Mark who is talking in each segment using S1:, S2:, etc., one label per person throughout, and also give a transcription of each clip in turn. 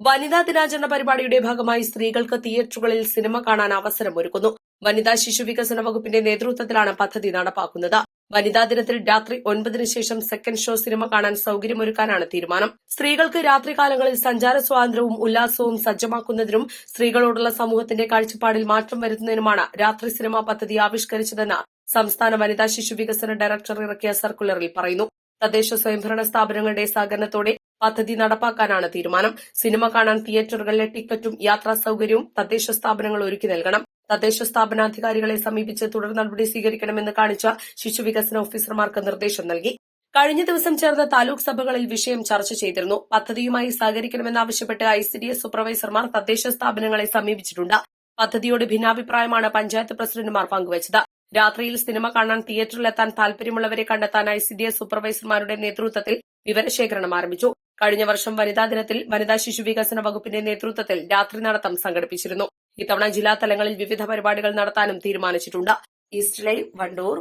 S1: വനിതാ ദിനാചരണ പരിപാടിയുടെ ഭാഗമായി സ്ത്രീകൾക്ക് തിയേറ്ററുകളിൽ സിനിമ കാണാൻ അവസരം ഒരുക്കുന്നു. വനിതാ ശിശു വികസന വകുപ്പിന്റെ നേതൃത്വത്തിലാണ് പദ്ധതി നടപ്പാക്കുന്നത്. വനിതാ ദിനത്തിൽ രാത്രി ഒൻപതിന് ശേഷം സെക്കൻഡ് ഷോ സിനിമ കാണാൻ സൌകര്യമൊരുക്കാനാണ് തീരുമാനം. സ്ത്രീകൾക്ക് രാത്രികാലങ്ങളിൽ സഞ്ചാര സ്വാതന്ത്ര്യവും ഉല്ലാസവും സജ്ജമാക്കുന്നതിനും സ്ത്രീകളോടുള്ള സമൂഹത്തിന്റെ കാഴ്ചപ്പാടിൽ മാറ്റം വരുത്തുന്നതിനുമാണ് രാത്രി സിനിമ പദ്ധതി ആവിഷ്കരിച്ചതെന്ന് സംസ്ഥാന വനിതാ ശിശു വികസന ഡയറക്ടർ ഇറക്കിയ സർക്കുലറിൽ പറയുന്നു. തദ്ദേശ സ്വയംഭരണ സ്ഥാപനങ്ങളുടെ സഹകരണത്തോടെ പദ്ധതി നടപ്പാക്കാനാണ് തീരുമാനം. സിനിമ കാണാൻ തിയേറ്ററുകളിലെ ടിക്കറ്റും യാത്രാ സൌകര്യവും തദ്ദേശ സ്ഥാപനങ്ങൾ ഒരുക്കി നൽകണം. തദ്ദേശ സ്ഥാപനാധികാരികളെ സമീപിച്ച് തുടർ നടപടി സ്വീകരിക്കണമെന്ന് കാണിച്ച ശിശു വികസന ഓഫീസർമാർക്ക് നിർദ്ദേശം നൽകി. കഴിഞ്ഞ ദിവസം ചേർന്ന താലൂക്ക് സഭകളിൽ വിഷയം ചർച്ച ചെയ്തിരുന്നു. പദ്ധതിയുമായി സഹകരിക്കണമെന്നാവശ്യപ്പെട്ട് ഐ സി ഡി എസ് സൂപ്പർവൈസർമാർ തദ്ദേശ സ്ഥാപനങ്ങളെ സമീപിച്ചിട്ടുണ്ട്. പദ്ധതിയോട് ഭിന്നാഭിപ്രായമാണ് പഞ്ചായത്ത് പ്രസിഡന്റുമാർ പങ്കുവച്ചത്. രാത്രിയിൽ സിനിമ കാണാൻ തിയേറ്ററിലെത്താൻ താൽപര്യമുള്ളവരെ കണ്ടെത്താൻ ഐ സി ഡി എസ് സൂപ്പർവൈസർമാരുടെ നേതൃത്വത്തിൽ വിവരശേഖരണം ആരംഭിച്ചു. കഴിഞ്ഞ വർഷം വനിതാ ദിനത്തിൽ വനിതാ ശിശു വികസന വകുപ്പിന്റെ നേതൃത്വത്തിൽ രാത്രി നടത്തം സംഘടിപ്പിച്ചിരുന്നു. ഇത്തവണ ജില്ലാ തലങ്ങളിൽ വിവിധ പരിപാടികൾ നടത്താനും തീരുമാനിച്ചിട്ടുണ്ട്. ഈസ്റ്റ് വണ്ടൂർ.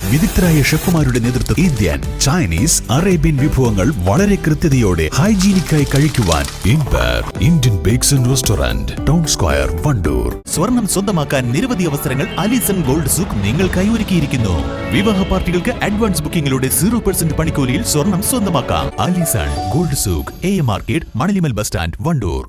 S2: വിദഗ്ധരായ ഷെഫുമാരുടെ നേതൃത്വം ഇന്ത്യൻ ചൈനീസ് അറേബ്യൻ വിഭവങ്ങൾ വളരെ കൃത്യതയോടെ ഹൈജീനിക്കായി കഴിക്കുവാൻ Indian bakes restaurant town square Wandoor സ്വർണം സ്വന്തമാക്കാൻ നിരവധി അവസരങ്ങൾ അലിസൺ ഗോൾഡ് സൂക്ക് നിങ്ങൾക്കായി ഒരുക്കിയിരിക്കുന്നു വിവാഹ പാർട്ടികൾക്ക് അഡ്വാൻസ് ബുക്കിംഗിലൂടെ സീറോ പെർസെന്റ് പണിക്കൂലിയിൽ സ്വർണം സ്വന്തമാക്കാം. Alison gold souk M market Manalimal bus stand Wandoor